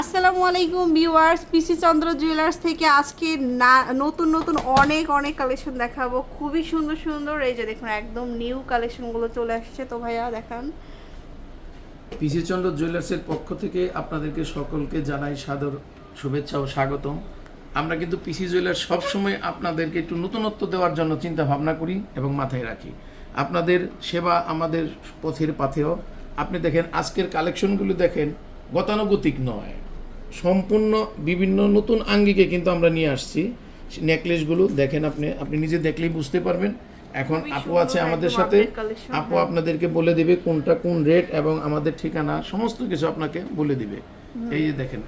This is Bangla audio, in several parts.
আসসালামু আলাইকুম ভিউয়ার্স পিসি চন্দ্র জুয়েলার্স থেকে আজকে না, নতুন নতুন অনেক অনেক কালেকশন দেখাবো। খুবই সুন্দর সুন্দর। এই যে দেখুন, একদম নিউ কালেকশনগুলো চলে আসছে। তো ভাইয়া, দেখান। পিসি চন্দ্র জুয়েলার্সের পক্ষ থেকে আপনাদেরকে সকলকে জানাই সাদর শুভেচ্ছা ও স্বাগতম। আমরা কিন্তু পিসি জুয়েলার্স সবসময় আপনাদেরকে একটু নতুনত্ব দেওয়ার জন্য চিন্তা ভাবনা করি এবং মাথায় রাখি। আপনাদের সেবা আমাদের পথের পাথেও। আপনি দেখেন, আজকের কালেকশনগুলো দেখেন, গতানুগতিক নয়। সম্পূর্ণ বিভিন্ন নতুন আঙ্গিকে কিন্তু আমরা নিয়ে আসছি। নেকলেসগুলো দেখেন আপনি আপনি নিজে দেখলেই বুঝতে পারবেন। এখন আপু আছে আমাদের সাথে। আপু হ্যাঁ। আপনাদেরকে বলে দিবে কোনটা কোন রেট এবং আমাদের ঠিকানা সমস্ত কিছু আপনাকে বলে দিবে। এই যে দেখেন।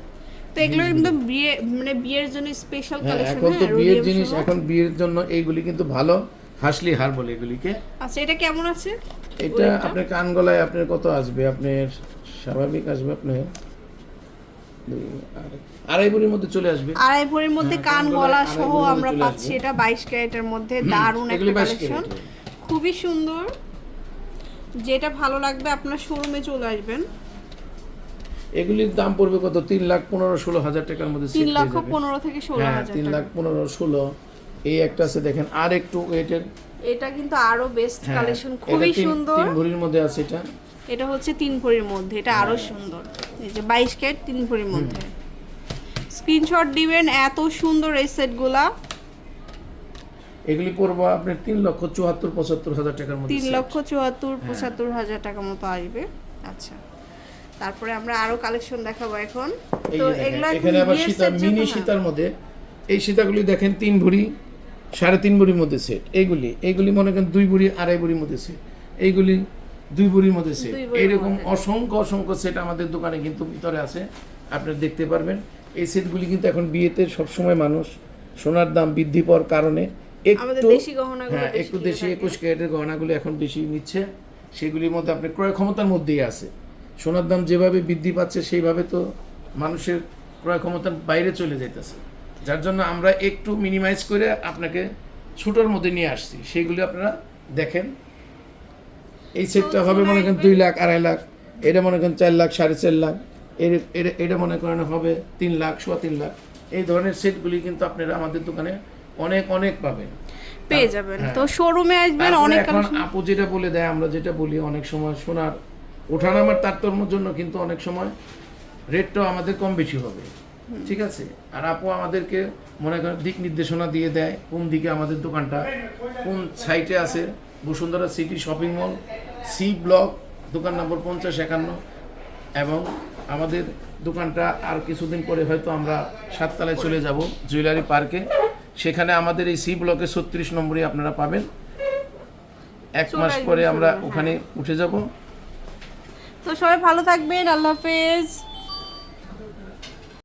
তো এগুলো কিন্তু বিয়ে মানে বিয়ের জন্য স্পেশাল হ্যাঁ কালেকশন এখন তো বিয়ের জিনিস এখন বিয়ের জন্য এইগুলি কিন্তু ভালো হাসলি হার বলে এগুলিকে। আচ্ছা এটা কেমন আছে? এটা আপনার কান গলায় আপনার কত আসবে? আপনার স্বাভাবিক আসবে আপনার আড়াই- ভরির মধ্যে চলে আসবে। আড়াই ভরির মধ্যে হ্যাঁ, কান গলা সহ আমরা পাচ্ছি। এটা বাইশ ক্যারেটের মধ্যে দারুণ একটা কালেকশন। খুবই সুন্দর। যেটা ভালো লাগবে আপনার শোরুমে চলে আসবেন। এগুলির দাম পড়বে কত? তিন লাখ পনেরো ষোলো হাজার টাকার মধ্যে তিন লক্ষ পনেরো থেকে ষোলো হ্যাঁ হাজার তিন লাখ পনেরো ষোলো। এই একটা আছে দেখেন আর একটু ওয়েটের এটা কিন্তু আরও বেস্ট হ্যাঁ, কালেকশন খুবই সুন্দর তিন ভরির মধ্যে আছে এটা। এটা হচ্ছে তিন ভরির মধ্যে এটা আরও সুন্দর। এই যে বাইশ ক্যারেট তিন ভরির মধ্যে। স্ক্রিনশট দিবেন এত সুন্দর এই সেটগুলা। এগুলি পড়ব আপনার তিন লক্ষ চুয়াত্তর পঁচাত্তর হাজার টাকার মধ্যে তিন লক্ষ চুয়াত্তর পঁচাত্তর হাজার টাকা মতো আসবে। আচ্ছা। তারপরে আমরা আরও কালেকশন দেখাবো এখন। তো এগুলা এখানে আবার সীতা মিনি সীতার মধ্যে এই সীতাগুলি দেখেন তিন ভরি সাড়ে তিন ভরির মধ্যে সেট এইগুলি এইগুলি মনে করেন দুই ভরি আড়াই ভরির মধ্যে সেট এইগুলি দুই ভরির মধ্যে সেট এইরকম অসংখ্য অসংখ্য সেট আমাদের দোকানে কিন্তু ভিতরে আছে। আপনারা দেখতে পারবেন। এই সেটগুলি কিন্তু এখন বিয়েতে সবসময় মানুষ সোনার দাম বৃদ্ধি পাওয়ার কারণে একটু হ্যাঁ একটু দেশি। একুশ ক্যারেটের গহনাগুলি এখন বেশি নিচ্ছে। সেগুলির মধ্যে আপনার ক্রয় ক্ষমতার মধ্যেই আছে। সোনার দাম যেভাবে বৃদ্ধি পাচ্ছে সেইভাবে তো মানুষের ক্রয় ক্ষমতার বাইরে চলে যাইতেছে। যার জন্য আমরা একটু মিনিমাইজ করে আপনাকে ছোটোর মধ্যে নিয়ে আসছি। সেইগুলি আপনারা দেখেন। এই সেটটা হবে মনে করেন দুই লাখ আড়াই লাখ এটা মনে করেন চার লাখ সাড়ে চার লাখ এর এটা- মনে করেন হবে তিন লাখ সোয়া তিন লাখ। এই ধরনের সেটগুলি কিন্তু আপনারা আমাদের দোকানে অনেক অনেক পাবেন। পেয়ে যাবেন। হ্যাঁ। তো শোরুমে আসবেন অনেক এখন আপু যেটা বলে দেয় আমরা যেটা বলি অনেক সময় সোনার ওঠানামার তারতম্যের জন্য কিন্তু অনেক সময় রেটটাও আমাদের কম বেশি হবে। ঠিক আছে? আর আপু আমাদেরকে মনে করেন দিক নির্দেশনা দিয়ে দেয় কোন দিকে আমাদের দোকানটা কোন সাইটে আছে। Bashundhara city shopping mall C block দোকান নম্বর পঞ্চাশ একান্ন। এবং আমাদের দোকানটা আর কিছুদিন পরে হয়তো আমরা সাততলায় চলে যাব জুয়েলারি পার্কে। সেখানে আমাদের এই সি ব্লকে ছত্রিশ নম্বরই আপনারা পাবেন। এক মাস পরে আমরা ওখানে উঠে যাব। তো সবাই ভালো থাকবেন আল্লাহ হাফেজ।